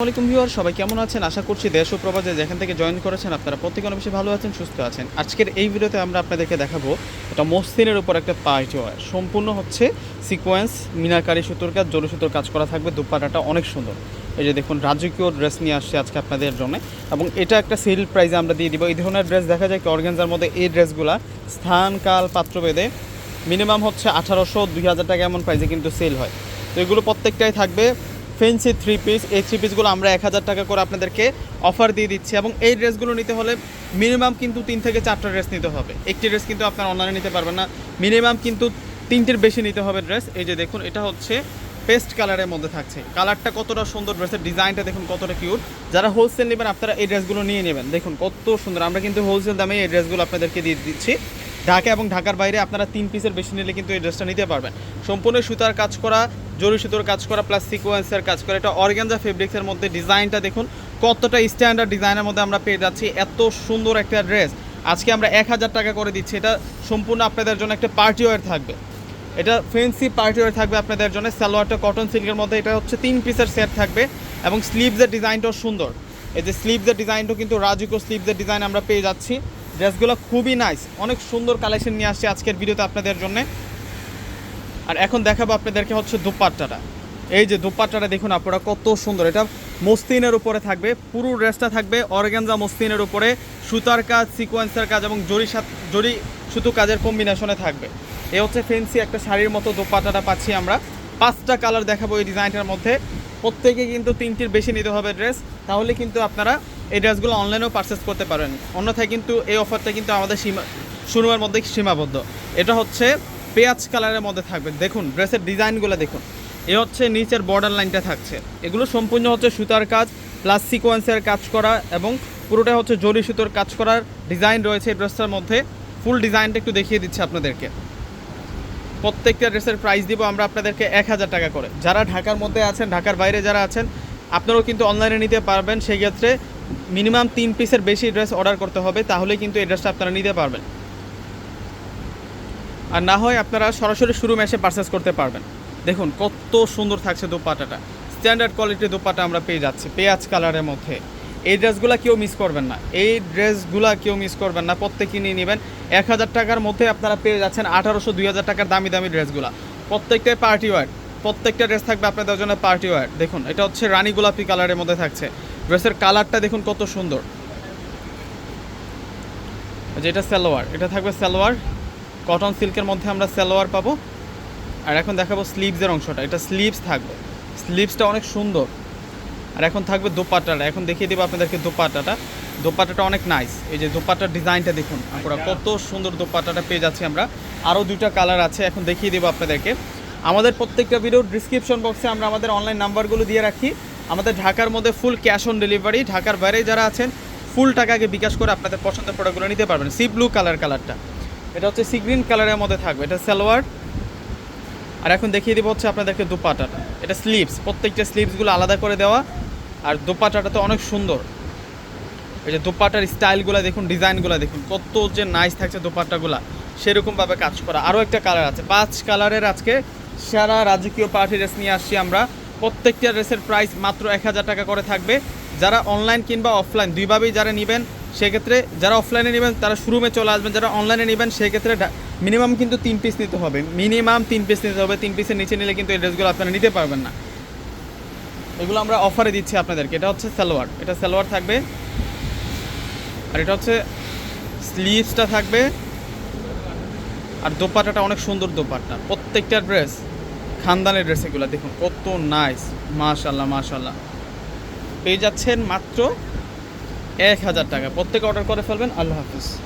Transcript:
আসসালামাইকুম ভিউয়ার সবাই কেমন আছেন? আশা করছি দেশ ও প্রবাসে যেখান থেকে জয়েন করেছেন আপনারা প্রত্যেকে অনেক বেশি ভালো আছেন, সুস্থ আছেন। আজকের এই ভিডিওতে আমরা আপনাদেরকে দেখাবো এটা মসলিনের উপর একটা পাইট ওয়ার সম্পূর্ণ হচ্ছে সিকোয়েন্স মিনাকারি সুতোর কাজ জরু সুতোর কাজ করা থাকবে দুপাটাটা অনেক সুন্দর। এই যে দেখুন, রাজকীয় ড্রেস নিয়ে আসছে আজকে আপনাদের জন্য। এবং এটা একটা সেল প্রাইজে আমরা দিয়ে দিব। এই ধরনের ড্রেস দেখা যায় কি অর্গেনজার মধ্যে এই ড্রেসগুলা স্থান, কাল পাত্র পাত্রভেদে মিনিমাম হচ্ছে আঠারোশো, দুই হাজার টাকা এমন প্রাইজে কিন্তু সেল হয়। তো এগুলো প্রত্যেকটাই থাকবে ফেন্সি থ্রি পিস এই থ্রি পিসগুলো আমরা এক হাজার টাকা করে আপনাদেরকে অফার দিয়ে দিচ্ছি এবং এই ড্রেসগুলো নিতে হলে মিনিমাম কিন্তু তিন থেকে চারটা ড্রেস নিতে হবে। একটি ড্রেস কিন্তু আপনার অনলাইনে নিতে পারবেন না মিনিমাম কিন্তু তিনটির বেশি নিতে হবে ড্রেস এই যে দেখুন, এটা হচ্ছে পেস্ট কালারের মধ্যে থাকছে। কালারটা কতটা সুন্দর ড্রেসের ডিজাইনটা দেখুন কতটা কিউট যারা হোলসেল নেবেন, আপনারা এই ড্রেসগুলো নিয়ে নেবেন। দেখুন কত সুন্দর, আমরা কিন্তু হোলসেল দামে এই ড্রেসগুলো আপনাদেরকে দিয়ে দিচ্ছি। ঢাকা এবং ঢাকার বাইরে আপনারা তিন পিসের বেশি নিলে কিন্তু এই ড্রেসটা নিতে পারবেন। সম্পূর্ণ সুতার কাজ করা জরি সুতোর কাজ করা প্লাস সিকোয়েন্সের কাজ করা। এটা অর্গানজা ফেব্রিক্সের মধ্যে ডিজাইনটা দেখুন, কতটা স্ট্যান্ডার্ড ডিজাইনের মধ্যে আমরা পেয়ে যাচ্ছি, এত সুন্দর একটা ড্রেস আজকে আমরা এক হাজার টাকা করে দিচ্ছি, এটা সম্পূর্ণ আপনাদের জন্য একটা পার্টি ওয়ার থাকবে। এটা ফেন্সি পার্টি ওয়ার থাকবে আপনাদের জন্য, সালোয়ারটা কটন সিল্কের মধ্যে, এটা হচ্ছে তিন পিসের সেট থাকবে এবং স্লিভসের ডিজাইনটাও সুন্দর। এই যে স্লিভসের ডিজাইনটাও কিন্তু রাজুকো স্লিভসের ডিজাইন আমরা পেয়ে যাচ্ছি। ড্রেসগুলো খুবই নাইস অনেক সুন্দর কালেকশন নিয়ে আসছে আজকের ভিডিওতে আপনাদের জন্য। আর এখন দেখাবো আপনাদেরকে হচ্ছে দুপাট্টাটা। এই যে দুপাট্টাটা দেখুন আপনারা কত সুন্দর। এটা মস্তিনের উপরে থাকবে, পুরো ড্রেসটা থাকবে অর্গানজা মস্তিনের উপরে, সুতার কাজ, সিকোয়েন্সের কাজ এবং জরি জরি সুতো কাজের কম্বিনেশনে থাকবে। এ হচ্ছে ফেন্সি একটা শাড়ির মতো দোপাট্টাটা পাচ্ছি আমরা। পাঁচটা কালার দেখাবো এই ডিজাইনটার মধ্যে। প্রত্যেকে কিন্তু তিনটির বেশি নিতে হবে ড্রেস তাহলে কিন্তু আপনারা এই ড্রেসগুলো অনলাইনেও পারচেস করতে পারেন। অন্যথায় কিন্তু এই অফারটা কিন্তু আমাদের সীমা শুরুর মধ্যে সীমাবদ্ধ। এটা হচ্ছে পেঁয়াজ কালারের মধ্যে থাকবে দেখুন, ড্রেসের ডিজাইনগুলো দেখুন। এ হচ্ছে নিচের বর্ডার লাইনটা থাকছে। এগুলো সম্পূর্ণ হচ্ছে সুতার কাজ প্লাস সিকোয়েন্সের কাজ করা এবং পুরোটা হচ্ছে জরি সুতোর কাজ করার ডিজাইন রয়েছে এই ড্রেসটার মধ্যে। ফুল ডিজাইনটা একটু দেখিয়ে দিচ্ছি আপনাদেরকে। প্রত্যেকটা ড্রেসের প্রাইস দিব আমরা আপনাদেরকে এক হাজার টাকা করে। যারা ঢাকার মধ্যে আছেন, ঢাকার বাইরে যারা আছেন, আপনারাও কিন্তু অনলাইনে নিতে পারবেন। সেই ক্ষেত্রে মিনিমাম তিন পিসের বেশি ড্রেস অর্ডার করতে হবে তাহলে কিন্তু এই ড্রেসটা আপনারা নিতে পারবেন। আর না হয় আপনারা সরাসরি শোরুমে এসে পারচেস করতে পারবেন। দেখুন, কত সুন্দর থাকছে দোপাটাটা। স্ট্যান্ডার্ড কোয়ালিটির দোপাটা আমরা পেয়ে যাচ্ছি, পেঁয়াজ কালারের মধ্যে। এই ড্রেসগুলো কেউ মিস করবেন না। এই ড্রেসগুলো কেউ মিস করবেন না। প্রত্যেকে নিয়ে নেবেন। এক হাজার টাকার মধ্যে আপনারা পেয়ে যাচ্ছেন আঠারোশো, দুই হাজার টাকার দামি দামি ড্রেসগুলো প্রত্যেকটাই পার্টি ওয়ার প্রত্যেকটা ড্রেস থাকবে আপনাদের জন্য পার্টি ওয়ার দেখুন, এটা হচ্ছে রানী গোলাপি কালারের মধ্যে থাকছে। ড্রেসের কালারটা দেখুন কত সুন্দর। যেটা সালোয়ার, এটা থাকবে সালোয়ার। কটন সিল্কের মধ্যে আমরা সালোয়ার পাবো। আর এখন দেখাবো স্লিভসের অংশটা। এটা স্লিভস থাকবে। স্লিভসটা অনেক সুন্দর। আর এখন থাকবে দোপাট্টাটা। এখন দেখিয়ে দেবো আপনাদেরকে দোপাট্টাটা। দোপাট্টাটা অনেক নাইস এই যে দোপাট্টার ডিজাইনটা দেখুন আমরা কত সুন্দর দোপাট্টাটা পেয়ে যাচ্ছি আমরা। আরও দুইটা কালার আছে। এখন দেখিয়ে দেবো আপনাদেরকে। আমাদের প্রত্যেকটা ভিডিও ডিসক্রিপশন বক্সে আমরা আমাদের অনলাইন নাম্বারগুলো দিয়ে রাখি। আমাদের ঢাকার মধ্যে ফুল ক্যাশ অন ডেলিভারি ঢাকার বাইরে যারা আছেন ফুল টাকাকে বিকাশ করে আপনাদের পছন্দের প্রোডাক্টগুলো নিতে পারবেন। সি ব্লু কালার কালারটা এটা হচ্ছে সি গ্রিন কালারের মধ্যে থাকবে। এটা সালোয়ার। আর এখন দেখিয়ে দিব হচ্ছে আপনাদেরকে দুপাটাটা। এটা স্লিভস প্রত্যেকটা স্লিভসগুলো আলাদা করে দেওয়া। আর দুপাটাটা তো অনেক সুন্দর। এই যে দুপাটার স্টাইলগুলো দেখুন ডিজাইনগুলো দেখুন, কত যে নাইস থাকছে দোপাট্টাগুলা সেরকমভাবে কাজ করা। আরও একটা কালার আছে। পাঁচ কালারের আজকে সারা রাজকীয় পার্টি ড্রেস নিয়ে আসছি আমরা। প্রত্যেকটা ড্রেসের প্রাইস মাত্র এক হাজার টাকা করে থাকবে। যারা অনলাইন কিংবা অফলাইন দুইভাবেই যারা নেবেন সেক্ষেত্রে যারা অফলাইনে নেবেন, তারা শোরুমে চলে আসবেন, যারা অনলাইনে নেবেন, সেক্ষেত্রে মিনিমাম কিন্তু তিন পিস নিতে হবে। মিনিমাম তিন পিস নিতে হবে। তিন পিসের নিচে নিলে কিন্তু এই ড্রেসগুলো আপনারা নিতে পারবেন না। এগুলো আমরা অফারে দিচ্ছি আপনাদেরকে। এটা হচ্ছে সালোয়ার। এটা সালোয়ার থাকবে। আর এটা হচ্ছে স্লিভসটা থাকবে। আর দোপাট্টাটা অনেক সুন্দর দোপাট্টা। প্রত্যেকটা ড্রেস খানদানের ড্রেস এগুলো। দেখুন, কত নাইস মাশাল্লাহ মাশাল্লাহ পেয়ে যাচ্ছেন মাত্র এক হাজার টাকা। প্রত্যেকে অর্ডার করে ফেলবেন। আল্লাহ হাফিজ।